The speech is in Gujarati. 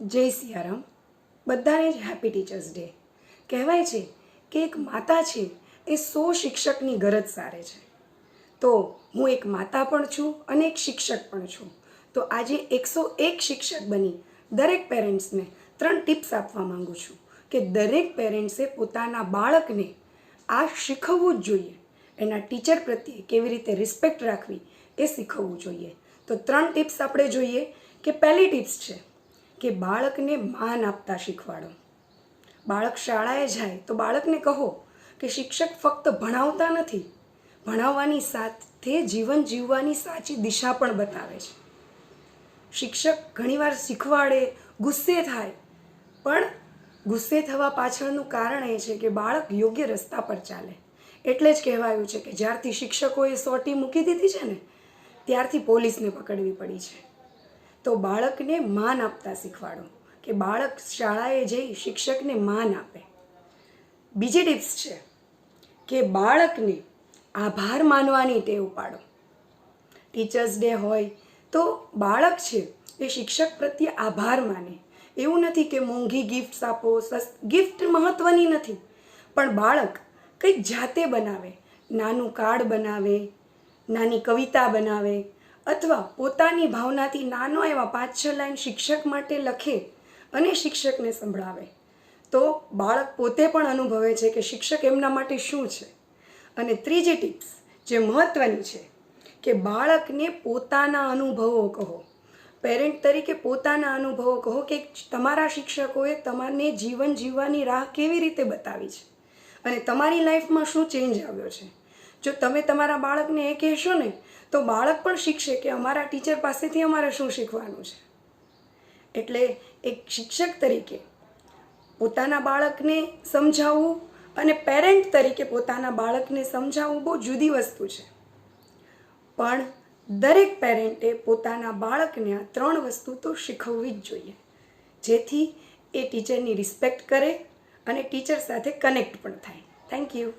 જય સિયારામ. બધાને જ હેપી ટીચર્સ ડે કહેવાય છે કે એક માતા છે એ સો શિક્ષકની ગરજ સારે છે. તો હું એક માતા પણ છું અને એક શિક્ષક પણ છું. તો આજે એકસો એક શિક્ષક બની દરેક પેરેન્ટ્સને ત્રણ ટિપ્સ આપવા માંગુ છું કે દરેક પેરેન્ટ્સે પોતાના બાળકને આ શીખવવું જ જોઈએ. એના ટીચર પ્રત્યે કેવી રીતે રિસ્પેક્ટ રાખવી એ શીખવવું જોઈએ. તો ત્રણ ટિપ્સ આપણે જોઈએ કે પહેલી ટિપ્સ છે કે બાળકને માન આપતા શીખવાડો. બાળક શાળાએ જાય તો બાળકને કહો કે શિક્ષક ફક્ત ભણાવતા નથી, ભણાવવાની સાથે જીવન જીવવાની સાચી દિશા પણ બતાવે છે. શિક્ષક ઘણીવાર શીખવાડે, ગુસ્સે થાય, પણ ગુસ્સે થવા પાછળનું કારણ એ છે કે બાળક યોગ્ય રસ્તા પર ચાલે. એટલે જ કહેવાયું છે કે જ્યારથી શિક્ષકોએ સોટી મૂકી દીધી છે ને, ત્યારથી પોલીસને પકડવી પડી છે. તો બાળકને માન આપતા શીખવાડો કે બાળક શાળાએ જઈ શિક્ષકને માન આપે. બીજી ટિપ્સ છે કે બાળકને આભાર માનવાની ટેવ પાડો. ટીચર્સ ડે હોય તો બાળક છે એ શિક્ષક પ્રત્યે આભાર માને. એવું નથી કે મોંઘી ગિફ્ટ્સ આપો, સસ્ત ગિફ્ટ મહત્ત્વની નથી, પણ બાળક કંઈક જાતે બનાવે. નાનું કાર્ડ બનાવે, નાની કવિતા બનાવે અથવા પોતાની ભાવનાથી નાનો એવા પાંચ છ લાઈન શિક્ષક માટે લખે અને શિક્ષકને સંભળાવે. તો બાળક પોતે પણ અનુભવે છે કે શિક્ષક એમના માટે શું છે. અને ત્રીજી ટિપ્સ જે મહત્ત્વની છે કે બાળકને પોતાના અનુભવો કહો. પેરેન્ટ તરીકે પોતાના અનુભવો કહો કે તમારા શિક્ષકોએ તમારને જીવન જીવવાની રાહ કેવી રીતે બતાવી છે. અને તમારી લાઈફમાં શું ચેન્જ આવ્યો છે. જો તમે તમારા બાળકને એ કહેશો ને, તો બાળક પણ શીખશે કે અમારા ટીચર પાસેથી અમારે શું શીખવાનું છે. એટલે એક શિક્ષક તરીકે પોતાના બાળકને સમજાવવું અને પેરેન્ટ તરીકે પોતાના બાળકને સમજાવવું બહુ જુદી વસ્તુ છે. પણ દરેક પેરેન્ટે પોતાના બાળકને આ ત્રણ વસ્તુ તો શીખવવી જ જોઈએ. જેથી એ ટીચરની રિસ્પેક્ટ કરે અને ટીચર સાથે કનેક્ટ પણ થાય. Thank you.